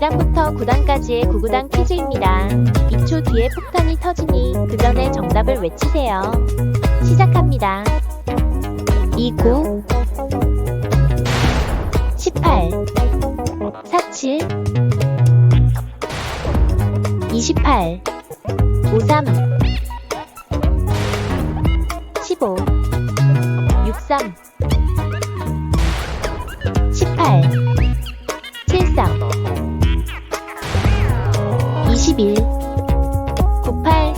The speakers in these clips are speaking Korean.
2단부터 9단까지의 9구단 퀴즈입니다. 2초 뒤에 폭탄이 터지니 그 전에 정답을 외치세요. 시작합니다. 29 18 47 28 53 15 63 21 98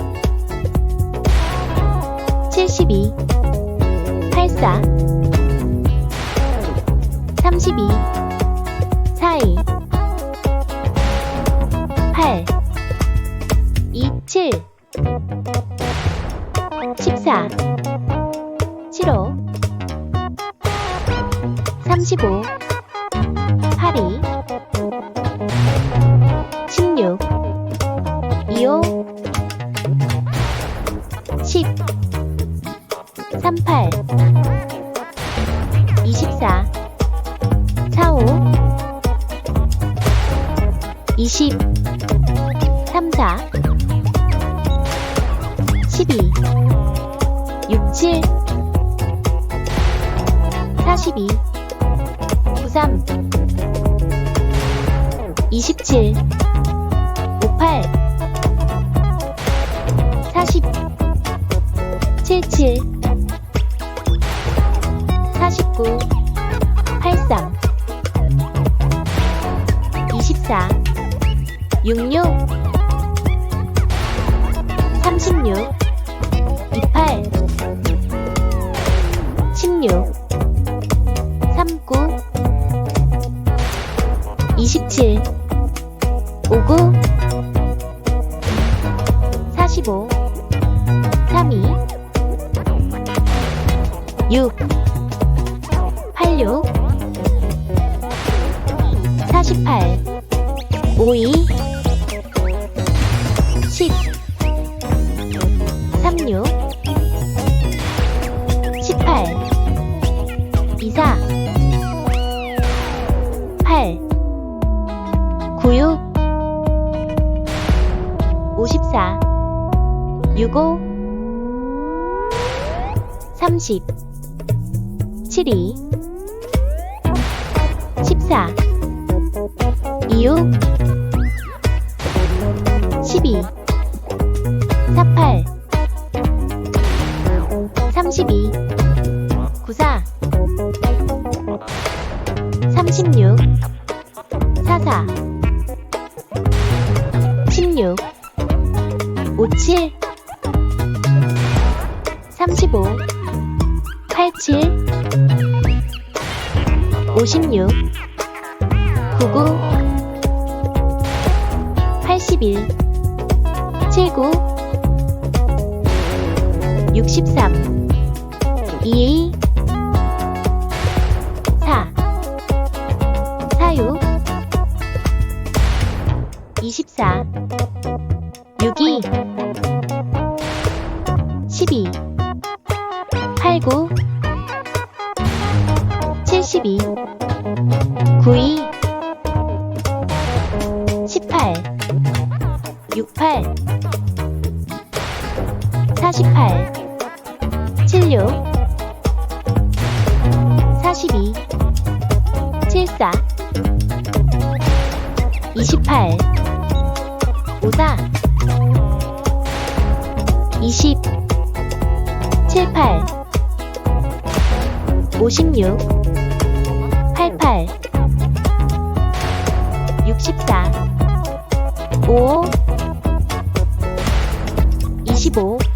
72 84 32 42 8 27 14 75 35 20 34 12 67 42 93 27 58 40 77 49 66 36 28 16 39 27 59 45 32 6 86 48 52 10 36 18 24 8 96 54 65 30 72 14 26 12 48 32 94 36 44 16 57 35 87 56 99 81 79 63 22 4 46 24 62 12 89 72 92 18 68 48 76 42 74 28 54 20 78 56 88 64 5 25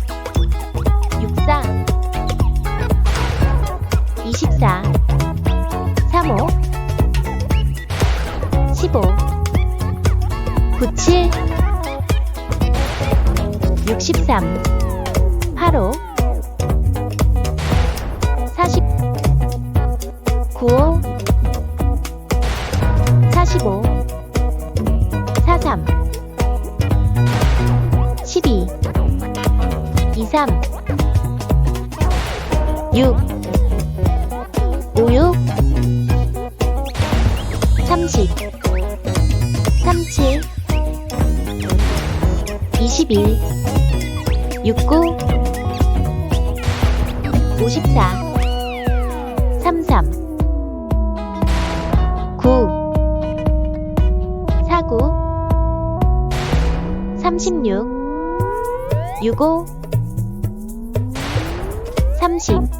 97 63 85 40 95 45 43 12 23 6 56 30 30 41 69 54 33 9 49 36 65 30